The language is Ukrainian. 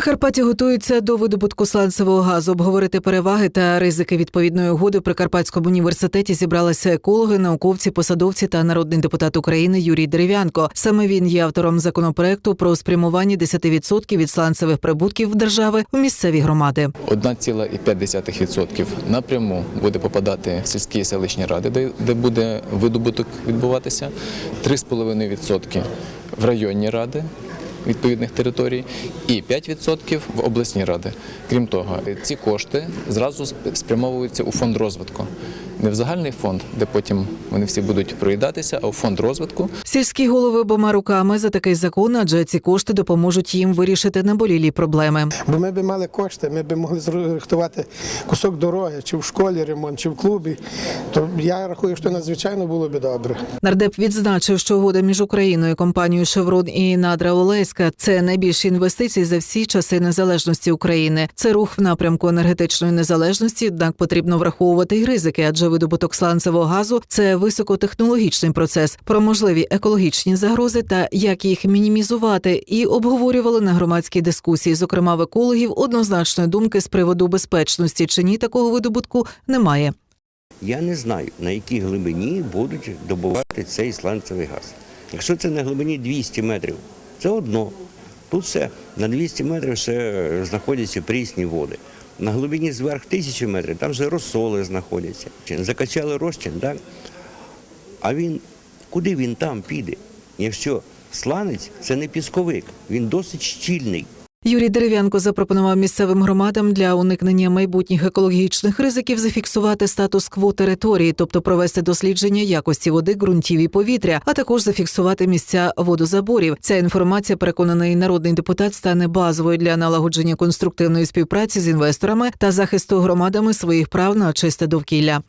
Прикарпаття готується до видобутку сланцевого газу. Обговорити переваги та ризики відповідної угоди в Прикарпатському університеті зібралися екологи, науковці, посадовці та народний депутат України Юрій Дерев'янко. Саме він є автором законопроекту про спрямування 10% від сланцевих прибутків держави у місцеві громади. 1,5% напряму буде попадати в сільські і селищні ради, де буде видобуток відбуватися, 3,5% в районні ради відповідних територій і 5% в обласні ради. Крім того, ці кошти зразу спрямовуються у фонд розвитку. Не в загальний фонд, де потім вони всі будуть проїдатися, а у фонд розвитку, Сільські голови обома руками за такий закон, адже ці кошти допоможуть їм вирішити наболілі проблеми. Бо ми б мали кошти, ми б могли зрихтувати кусок дороги, чи в школі ремонт, чи в клубі. То я рахую, що надзвичайно було б добре. Нардеп відзначив, що угода між Україною, компанією Шеврон і Надра Олеська це найбільші інвестиції за всі часи незалежності України. Це рух в напрямку енергетичної незалежності, однак потрібно враховувати й ризики, адже видобуток сланцевого газу це високотехнологічний процес, про можливі екологічні загрози та як їх мінімізувати, і обговорювали на громадській дискусії. Зокрема, в екологів однозначної думки з приводу безпечності чи ні такого видобутку немає. Я не знаю, на якій глибині будуть добувати цей сланцевий газ. Якщо це на глибині 200 метрів, це одно. Тут все на 200 метрів ще знаходяться прісні води. На глибині зверх тисячі метрів там вже розсоли знаходяться. Закачали розчин, так? А він куди він там піде? Якщо сланець це не пісковик, він досить щільний. Юрій Дерев'янко запропонував місцевим громадам для уникнення майбутніх екологічних ризиків зафіксувати статус-кво території, тобто провести дослідження якості води, ґрунтів і повітря, а також зафіксувати місця водозаборів. Ця інформація, переконаний народний депутат, стане базовою для налагодження конструктивної співпраці з інвесторами та захисту громадами своїх прав на чисте довкілля.